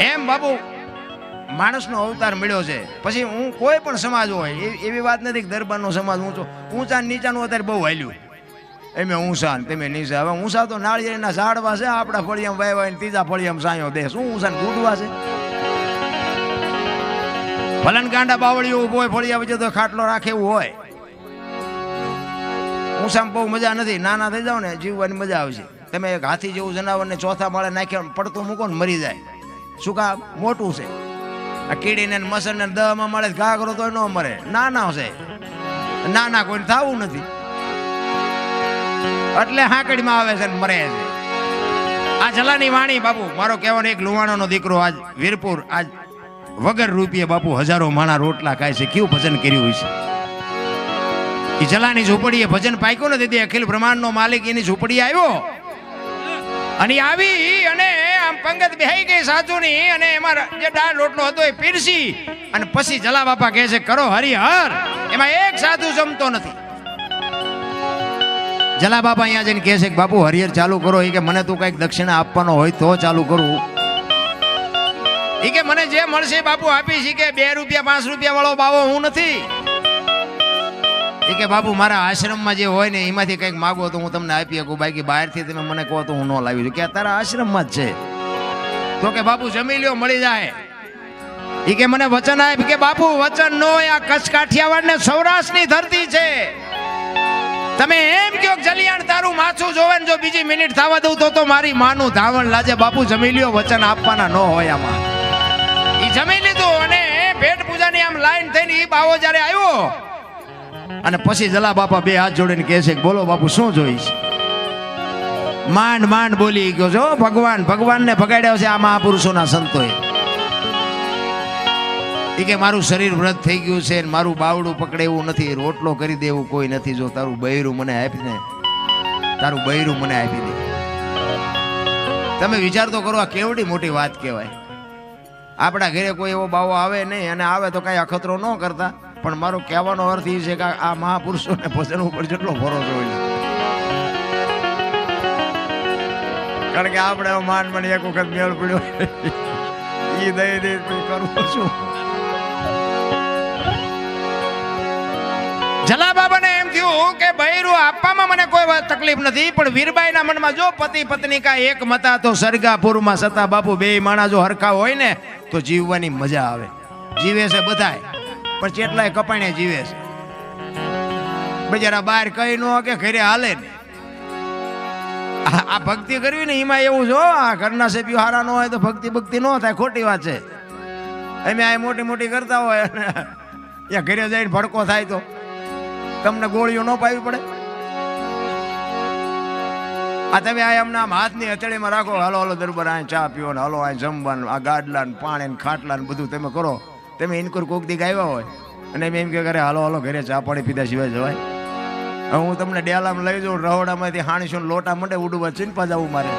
એમ બાબુ માણસનો અવતાર મળ્યો છે. પછી હું કોઈ પણ સમાજ હોય એવી વાત નથી કે દરબારનો સમાજ ઊંચો. ઊંચા નીચાનું અત્યારે બહુ હાલ્યું. એમે ઊંચા તમે નીચા. હવે ઊંચા તો નાળિયેરના ઝાડવા છે, આપણા ફળિયામ વાય ને ત્રીજા ફળિયામ સાયો દે. શું ઊંચા ગુડવા છે? ભલન ગાંડા બાવળી ઊભો હોય, ફળિયા વચ્ચે તો ખાટલો રાખે એવું હોય. ઊંચામાં બહુ મજા નથી. નાના થઈ જાવ ને જીવવાની મજા આવશે. તમે એક હાથી જેવું જનાવરને ચોથા માળે નાખ્યા પડતું મૂકો ને મરી જાય. શું કામ? મોટું છે. આ કીડીને મસરને ને દહમાં મળે ઘાઘરો તો ન મરે નાના છે. નાના કોઈને થવું નથી. એટલે હાંકડીમાં આવે છે મરે છે. આ જલાની વાણી બાપુ, મારો કહેવાનો એક લુવાણોનો દીકરો આજ વીરપુર, આજ વગર રૂપિયે બાપુ હજારો માણા રોટલા ખાય છે કેવું ભજન કર્યું હોય છે? એ જલાની ઝૂંપડીએ ભજન પાક્યું ને દીદી અખિલ બ્રહ્માંડનો માલિક એની ઝૂંપડી આવ્યો. અને આવી અને પંગત બેહી ગઈ સાધુની અને એમાં જે દાળ લોટલો હતો એ પીરસી અને પછી જલા બાપા કહે છે, કરો હરિહર. એમાં એક સાધુ જમતો નથી. જલા બાપા અહીંયા જઈને કહે છે કે, બાપુ, હરિહર ચાલુ કરો. એ કે, મને તું કંઈક દક્ષિણા આપવાનો હોય તો ચાલુ કરું. એ કે, મને જે મળશે બાપુ આપીશ. કે, બે રૂપિયા, પાંચ રૂપિયા વાળો બાવો હું નથી. એ કે, બાપુ, મારા આશ્રમમાં જે હોય ને એમાંથી કંઈક માગો તો હું તમને આપી શકું. બાકી બહારથી તમે મને કહો તો હું ન લાવી દઉં કે તારા આશ્રમમાં જ છે. તો કે બાપુ જમી લ્યો મળી જાય. એ કે મને વચન આપ કે બાપુ, વચન નો આ કચ્છ કાઠિયાવાડ ને સૌરાષ્ટ્રની ધરતી છે. તમે એમ કહો કે જલિયાણ તારું માથું જોવે ને જો બીજી મિનિટ થવા દઉં તો તો મારી માનું ધાવણ લાજે. બાપુ જમી લ્યો વચન આપવાના ન હોય આમાં. એ જમી લીધું અને ભેટ પૂજાની આમ લાઈન થઈને એ બાવો જ્યારે આવ્યો, અને પછી જલા બાપા બે હાથ જોડીને કહે છે બોલો બાપુ, શું જોઈશ? માંડ માંડ બોલી ગયો છે. ભગવાન, ભગવાનને ભગાડ્યો છે આ મહાપુરુષોના સંતોએ. એ કે મારું શરીર વ્રત થઈ ગયું છે મારું બાવડું પકડે એવું નથી. રોટલો કરી દેવું કોઈ નથી. જો તારું બૈરું મને આપીને તારું બૈરું મને આપી દે. તમે વિચાર તો કરો આ કેવડી મોટી વાત કહેવાય. આપણા ઘરે કોઈ એવો બાવો આવે નહીં અને આવે તો કાંઈ અખતરો ન કરતા. પણ મારો કહેવાનો અર્થ એ છે કે આ મહાપુરુષોને ભજન ઉપર જેટલો ભરોસો હોય છે. કારણ કે આપણે માન મને એક વખત મેળ પડ્યો એ દઈ દઈ તું કરવું છું જલા બાબાને એમ થયું કે ભૈરું, આપવામાં મને કોઈ તકલીફ નથી, પણ વીરબાઈના મનમાં જો પતિ પત્ની કા એક મતા તો સરગાપુરમાં સતા બાપુ બે માણા જો હરખા હોય ને, તો જીવવાની મજા આવે. જીવે છે બધાય, પણ ચેટલાય કપાણે જીવે છે. બજારા બહાર કઈ ન કે ઘરે હાલે ને. આ ભક્તિ કરવી ને એમાં એવું જો આ ઘરના સભ્યો હારા ન હોય તો ભક્તિ ભક્તિ ન થાય, ખોટી વાત છે. અમે આ મોટી મોટી કરતા હોય અને ત્યાં ઘરે જઈને ભડકો થાય તો તમને ગોળીઓ ન પાવી પડે. આ તમે આ એમના હાથની હથેળીમાં રાખો, હાલો હાલો, દરબાર આ ચા પીવો ને, હાલો આ જમવાનું, આ ગાડલા ને પાણી ને ખાટલા ને બધું તમે કરો. તમે ઇનકોર કોક દી આવ્યા હોય અને એમ એમ કે કરે હાલો હાલો, ઘરે ચા પાણી પીધા સિવાય જવાય. હું તમને ડેલામાં લઈ જાઉં, રહોડામાંથી હાણીશું લોટા મંડે ઉડવા ચીનપા પજાવું મારે.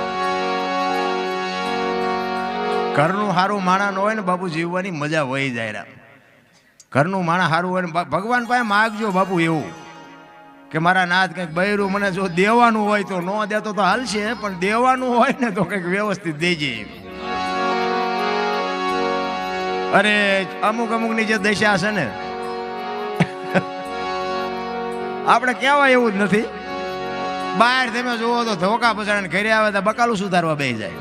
ઘરનું સારું માણા ન હોય ને બાપુ જીવવાની મજા વહી જાય ઘરનું માણા સારું હોય ને ભગવાન પાસે માગજો બાપુ એવું. કે મારા નાથ કંઈક બૈરું મને જો દેવાનું હોય તો ન દેતો તો હાલશે, પણ દેવાનું હોય ને તો કંઈક વ્યવસ્થિત દેજે અરે, અમુક અમુકની જે દશા છે ને આપણે કહેવાય એવું જ નથી. બહાર તમે જુઓ તો ધોકા પછાડે ઘરે આવે તો બકાલું સુધારવા બે જાય.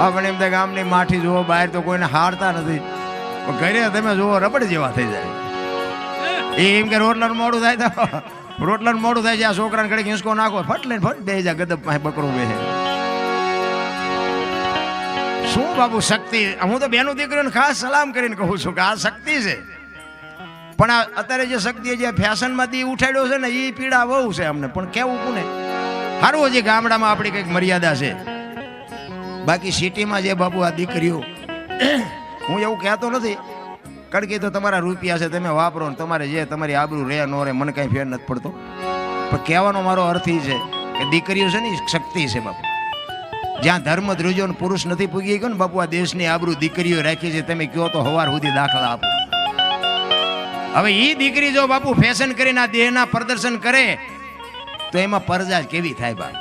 આપણે એમ તો ગામની માઠી જુઓ, બહાર તો કોઈને હારતા નથી. પણ ઘરે તમે જુઓ, રબડ જેવા થઈ જાય. એમ કે રોટલાનું મોડું થાય તો રોટલાનું મોડું થાય છે, આ છોકરાને ઘડીક હિંસકો નાખો ફટ લઈને ફટ બે જાય, ગદબ પાસે બકરું બે શું બાબુ શક્તિ? હું તો બેનું દીકરીઓને ખાસ સલામ કરીને કહું છું કે આ શક્તિ છે. પણ આ અત્યારે જે શક્તિ જે ફેશનમાંથી ઉઠાડ્યો છે ને એ પીડા બહુ છે અમને. પણ કેવું કોને? સારું હજી ગામડામાં આપણી કંઈક મર્યાદા છે. બાકી સિટીમાં જે બાબુ આ દીકરીઓ, હું એવું કહેતો નથી. કારણ કે તો તમારા રૂપિયા છે, તમે વાપરો ને તમારે જે તમારી આબરૂ રહે નો રહે, મને કાંઈ ફેર નથી પડતો. પણ કહેવાનો મારો અર્થ એ છે કે દીકરીઓ છે ને શક્તિ છે બાપુ. જ્યાં ધર્મ ધ્રુજો પુરુષ નથી પૂગી ગયો ને, બાપુ આ દેશની આબરૂ દીકરીઓ રાખી છે, તમે કહો તો હવાર સુધી દાખલા આપો. હવે એ દીકરી જો બાપુ ફેશન કરીને આ દેહના પ્રદર્શન કરે, તો એમાં પરજા કેવી થાય બાપ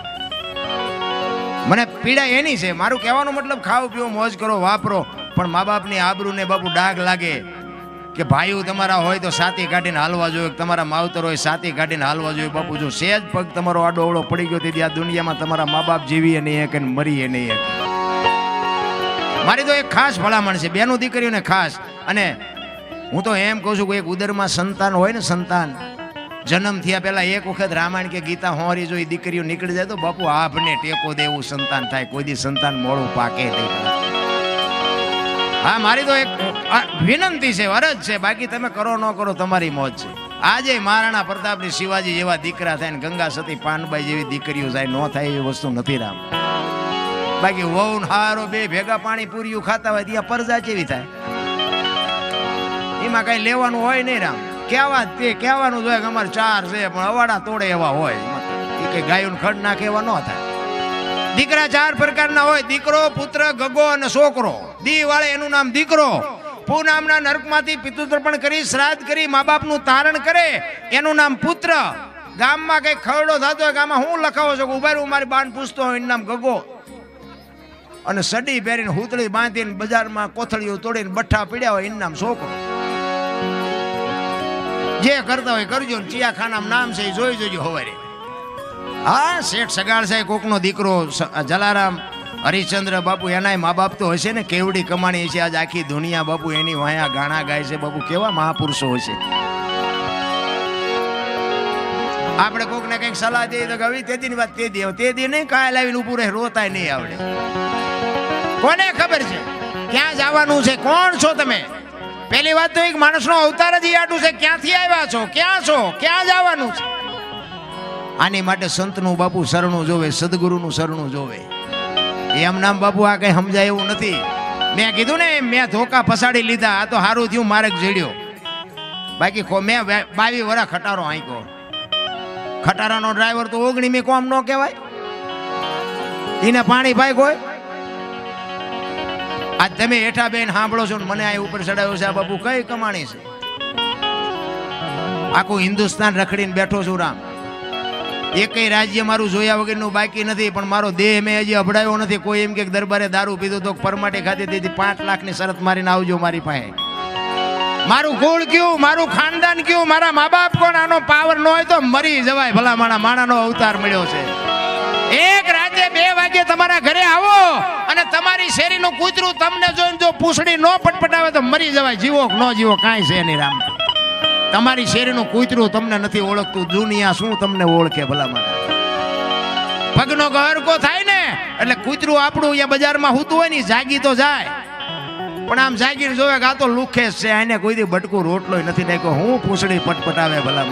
મને પીડા એની છે. મારું કહેવાનો મતલબ ખાવ પીવો મોજ કરો, વાપરો. પણ મા બાપની આબરૂને બાપુ ડાઘ લાગે કે ભાઈઓ તમારા હોય તો સાતી કાઢીને હાલવા જોઈએ તમારા માવતર હોય સાતી કાઢીને હાલવા જોઈએ. બાપુ, જો સેજ પગ તમારો આડો અવળો પડી ગયો, તેથી આ દુનિયામાં તમારા મા બાપ જીવીએ નહીં કે મરીએ નહીં મારી તો એક ખાસ ભલામણ છે. બેનું દીકરીઓને ખાસ. અને હું તો એમ કહું છું કે ઉદરમાં સંતાન હોય ને સંતાન, જન્મ થયા પહેલાં એક વખત રામાયણ કે ગીતા હોરી જો એ દીકરીઓ નીકળી જાય તો બાપુ આપને ટેકો દેવું, સંતાન થાય, કોઈ દી સંતાન મોડું પાકે નહીં. હા, મારી તો એક વિનંતી છે અરજ છે, બાકી તમે કરો ન કરો તમારી મોજ છે. આજે મહારાણા પ્રતાપની શિવાજી જેવા દીકરા થાય ને ગંગા સતી પાનબાઈ જેવી દીકરીઓ થાય ન થાય એવી વસ્તુ નથી રામ. બાકી વહુ હારો બે ભેગા પાણી પૂરીયું ખાતા હોય ત્યાં પરજા કેવી થાય? એમાં કઈ લેવાનું હોય નહીં રામ. કેવા તે કહેવાનું જ કે અમારે ચાર છે, પણ અવાડા તોડે એવા હોય. એ કઈ ગાયું ખડ નાખે ન થાય. દીકરા ચાર પ્રકારના હોય. દીકરો, પુત્ર, ગગો અને છોકરો. દી વાળે એનું નામ દીકરો. પુ નામના નરકમાંથી પિતૃતર્પણ કરી, શ્રાદ્ધ કરી મા બાપનું તારણ કરે. એનું નામ પુત્ર. ગામમાં કઈ ખરડો થતો હોય ગામમાં હું લખાવો છો ઊભા રહ્યું મારી બાન પૂછતો હોય, એનું નામ ગગો. અને સડી પહેરીને હુતળી બાંધીને બજારમાં કોથળીઓ તોડીને બઠ્ઠા પીડ્યા હોય, એનું નામ છોકરો. જે કરતા હોય કરજો ને. ચિયાખાનામાં નામ છે એ જોઈ જોજો હવારે. હા, શેઠ સગાળ સાહેબ, કોકનો દીકરો જલારામ, હરિશ્ચંદ્ર બાપુ, એનાય મા બાપ તો હશે ને? કેવડી કમાણી છે આજ આખી દુનિયા બાપુ, એની વાયા ગાણા ગાય છે બાપુ. કેવા મહાપુરુષો હશે આપણે કોકને કંઈક સલાહ દઈએ તો હવે તે દીની વાત તે દી તે દી નહીં કાય લાવીને ઊભું રહે, રોતાય નહીં આવડે. કોને ખબર છે? ક્યાં જવાનું છે? કોણ છો તમે? પહેલી વાત તો એક માણસનો અવતાર જ આટું છે. ક્યાંથી આવ્યા છો? ક્યાં છો? ક્યાં જવાનું છે? આની માટે સંતનું બાપુ શરણું જોવે, સદગુરુનું શરણું જોવે. એમ નામ બાપુ આ કઈ સમજાય એવું નથી. મેં કીધું ને, મેં ધોકા ફસાડી લીધા. આ તો સારું થયું, મારે જડ્યો. બાકી મેં બાવી વરા ખટારો હાંક્યો ખટારાનો ડ્રાઈવર તો ઓગણી મેં કોમ ન કહેવાય. એને પાણી ભાઈ કોઈ આજ તમે હેઠા બેન સાંભળો છો મને આ ઉપર ચડાવ્યો છે, આ બાપુ કઈ કમાણી છે? આખું હિન્દુસ્તાન રખડીને બેઠો છું રામ. એકેય રાજ્ય મારું જોયા વગરનું બાકી નથી, પણ મારો દેહ મેં હજી અભડાયો નથી. કોઈ એમ કે દરબારે દારૂ પીધો તો પરમાટે ખાતી દીધી, પાંચ લાખની શરત મારીને આવજો મારી પાસે. મારું કુળ કયું, મારું ખાનદાન કયું, મારા મા બાપ કોણ? આનો પાવર ન હોય તો મરી જવાય ભલા માણા માણાનો અવતાર મળ્યો છે. એક રાતે બે વાગે તમારા ઘરે આવો અને તમારી શેરીનું કૂતરું તમને જોઈને જો પૂછડી ન પટપટાવે તો મરી જવાય. જીવો ન જીવો, કાંઈ છે નહીં રામ. તમારી શેરીનું કૂતરું તમને નથી ઓળખતું. દુનિયા શું તમને ઓળખે ભલામણ? માણા પગનો ગહરકો થાય ને, એટલે કૂતરું આપણું અહીંયા બજારમાં હોતું હોય ને જાગી તો જાય. પણ આમ જાગીને જોવે કે આ તો લુખે જ છે. આને કોઈ દી બટકું રોટલો નથી નાખ્યો. હું પૂછડી પટપટાવે ભલા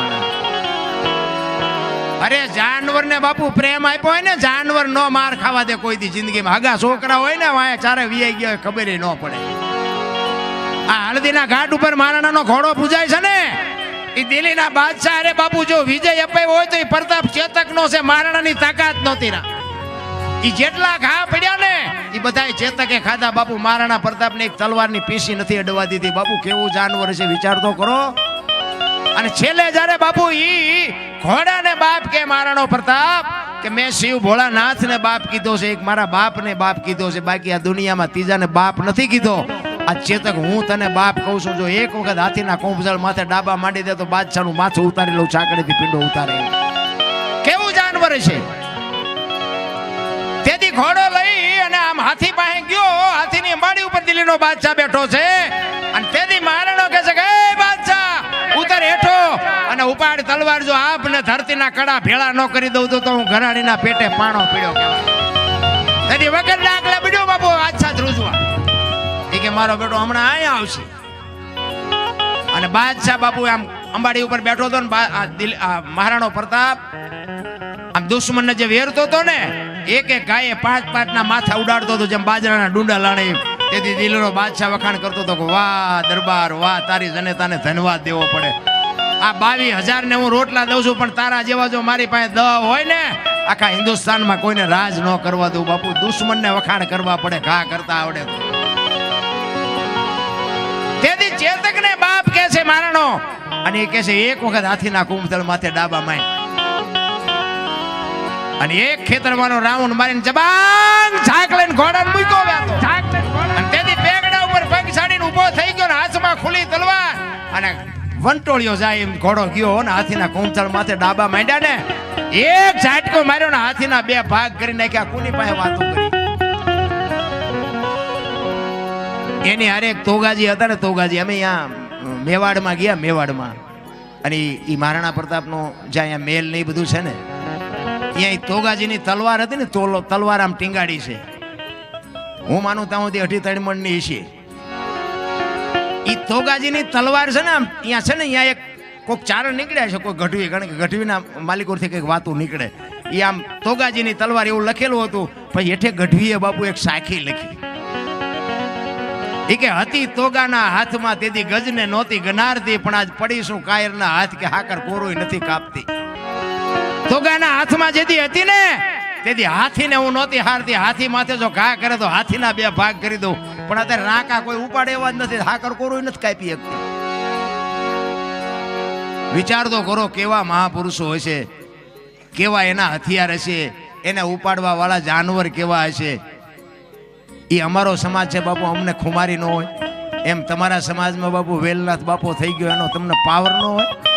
અરે જાનવરને બાપુ પ્રેમ આપ્યો હોય ને, જાનવર નો માર ખાવા દે કોઈ દી જિંદગીમાં. હગા છોકરા હોય ને વાય ચારે વીઆઈ ગયા ખબર ન પડે. આ હળદીના ઘાટ ઉપર મહારાણાનો ઘોડો પૂજાય છે ને? એ દિલ્હીના બાદશાહ, અરે બાપુ, જો વિજય અપાયો હોય તો એ પ્રતાપ ચેતક નો છે મહારાણાની તાકાત નહોતી ના એ જેટલા ઘા પડ્યા ને એ બધા ચેતકે ખાધા. બાપુ મહારાણા પ્રતાપને એક તલવારની પીસી નથી અડવા દીધી. બાપુ, કેવું જાનવર છે, વિચાર તો કરો. અને છેલ્લે જ્યારે બાપુ ઈ ઘોડાને બાપ કે મહારાણો પ્રતાપ? કે મેં શિવ ભોળાનાથ ને બાપ કીધો છે, એક મારા બાપ ને બાપ કીધો છે, બાકી આ દુનિયામાં ત્રીજાને બાપ નથી કીધો. આ ચેતક હું તને બાપ કહું છું, જો એક વખત હાથીના કોંભજળ માથે ડાબા માંડી દે તો બાદશાહનું માથું ઉતારી લઉં ચાકડીથી પીંડો ઉતારે. કેવું જાનવર છે? તેથી ઘોડો લઈ અને આમ હાથી પાસે ગયો, હાથીની અંબાડી ઉપર દિલ્હીનો બાદશાહ બેઠો છે. તલવાર જો આપને ધરતીના કડા ભેળા ન કરી દઉં તો હું ઘરાણીના પેટે પાણો પીડ્યો કહેવાય. વગર ડાકલા બીડ્યો બાપુ બાદશાહ ધ્રુજવા એ કે મારો બેટો હમણાં અહીંયા આવશે. અને બાદશાહ બાપુ આમ અંબાડી ઉપર બેઠો હતો ને મહારાણો પ્રતાપ, આમ દુશ્મનને જે વેરતો હતો ને, એક એક ગાયે પાંચ પાંચ ના માથા ઉડાડતો હતો, જેમ બાજરાના ડુંડા લાણે તેથી દિલનો બાદશાહ વખાણ કરતો હતો કે, વાહ દરબાર, વાહ, તારી જનેતાને ધન્યવાદ દેવો પડે. આ બાવીસ હજાર ને હું રોટલા દઉં છું પણ તારા જેવા જો મારી પાસે દ હોય ને આખા હિન્દુસ્તાનમાં કોઈને રાજ ન કરવા દઉં. બાપુ દુશ્મનને વખાણ કરવા પડે ઘા કરતા આવડે તો. તેથી ચેતકને બાપ કે છે મારાનો અને એ કહે છે એક વખત હાથીના કુંભતળ માથે ડાબા માય. અને એક ખેતરમાંનો રાઉન્ડ મારીને જબાંગ ઝાક લઈને ઘોડાને મૂક્યો વ્યાતો. અને તેથી બેગડા ઉપર પગ સાડીને ઊભો થઈ ગયો ને હાથમાં ખુલી તલવાર. અને વંટોળિયો જાય એમ ઘોડો ગયો ને હાથીના કુંચળ માથે ડાબા માંડ્યા ને, એક ઝાટકો માર્યો ને હાથીના બે ભાગ કરી નાખ્યા. કોની પાસે વાતો કરી? એની હારે એક તોગાજી હતા ને, તોગાજી, અમે અહીંયા મેવાડમાં ગયા, મેવાડમાં. અને એ મહારાણા પ્રતાપનો જ્યાં અહીંયા મેલ ને એ બધું છે ને અહીંયા તોગાજીની તલવાર હતી ને, તોલો, તલવાર આમ ટીંગાડી છે. હું માનું ત્યાં સુધી અઢી ત્રણ મણની છે ઈ તોગાજીની તલવાર છે ને આમ અહીંયા છે ને અહીંયા એક કોઈક ચારણ નીકળ્યા છે, કોઈ ગઢવી કારણ કે ગઢવીના માલિકોથી કંઈક વાતો નીકળે. એ આમ તોગાજીની તલવાર એવું લખેલું હતું, પછી હેઠે ગઢવીએ બાપુ એક સાખી લખી. એ કે, હતી તોગાના હાથમાં, તેથી ગજને નહોતી ગનારતી, પણ આજ પડીશું કાયરના હાથ કે હાકર કોરોય નથી કાપતી. તોગાના હાથમાં જેથી હતી ને તેથી હાથીને હું નહોતી હારતી. હાથી માથે જો ઘા કરે તો હાથીના બે ભાગ કરી દઉં. પણ અત્યારે રાકા કોઈ ઉપાડે એવા જ નથી. હાકર કોરોય નથી કાપી શકતી. વિચાર તો કરો કેવા મહાપુરુષો હશે કેવા એના હથિયાર હશે. એને ઉપાડવા વાળા જાનવર કેવા હશે. એ અમારો સમાજ છે બાપુ, અમને ખુમારી ન હોય. એમ તમારા સમાજમાં બાપુ વેલનાથ બાપુ થઈ ગયો, એનો તમને પાવર ન હોય.